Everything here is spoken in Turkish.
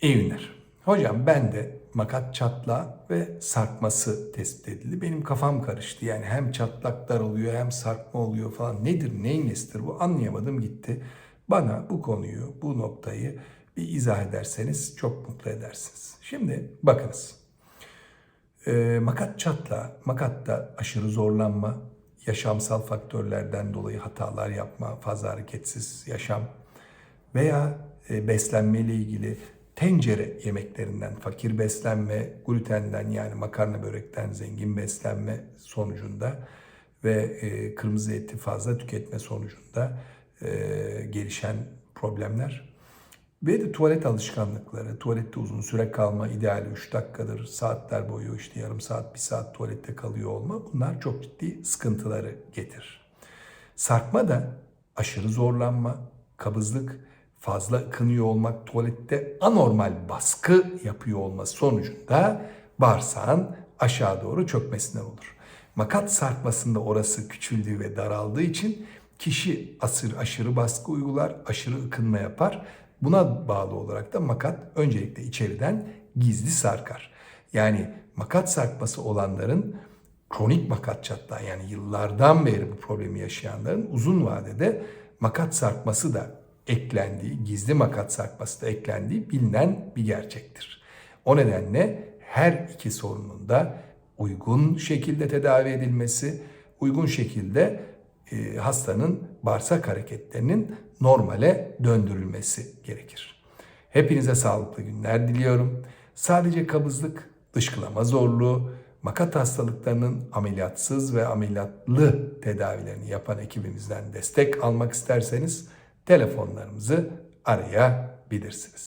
Günler. Hocam ben de makat çatlağı ve sarkması tespit edildi. Benim kafam karıştı. Yani hem çatlaklar oluyor hem sarkma oluyor falan. Nedir, neyin nesidir bu anlayamadım gitti. Bana bu konuyu, bu noktayı bir izah ederseniz çok mutlu edersiniz. Şimdi bakınız. Ee, makat çatlağı, makatta aşırı zorlanma, yaşamsal faktörlerden dolayı hatalar yapma, fazla hareketsiz yaşam veya e, beslenme ile ilgili tencere yemeklerinden fakir beslenme, glutenden yani makarna börekten zengin beslenme sonucunda ve e, kırmızı eti fazla tüketme sonucunda e, gelişen problemler ve de tuvalet alışkanlıkları, tuvalette uzun süre kalma, ideali 3 dakikadır, saatler boyu işte yarım saat, bir saat tuvalette kalıyor olma bunlar çok ciddi sıkıntıları getirir. Sarkma da aşırı zorlanma, kabızlık, fazla ıkınıyor olmak, tuvalette anormal baskı yapıyor olması sonucunda bağırsağın aşağı doğru çökmesinden olur. Makat sarkmasında orası küçüldüğü ve daraldığı için kişi asır, aşırı baskı uygular, aşırı ıkınma yapar. Buna bağlı olarak da makat öncelikle içeriden gizli sarkar. Yani makat sarkması olanların kronik makat çatlağı yani yıllardan beri bu problemi yaşayanların uzun vadede makat sarkması da eklendiği, gizli makat sarkması da eklendiği bilinen bir gerçektir. O nedenle her iki sorunun da uygun şekilde tedavi edilmesi, uygun şekilde e, hastanın bağırsak hareketlerinin normale döndürülmesi gerekir. Hepinize sağlıklı günler diliyorum. Sadece kabızlık, dışkılama zorluğu, makat hastalıklarının ameliyatsız ve ameliyatlı tedavilerini yapan ekibimizden destek almak isterseniz telefonlarımızı arayabilirsiniz.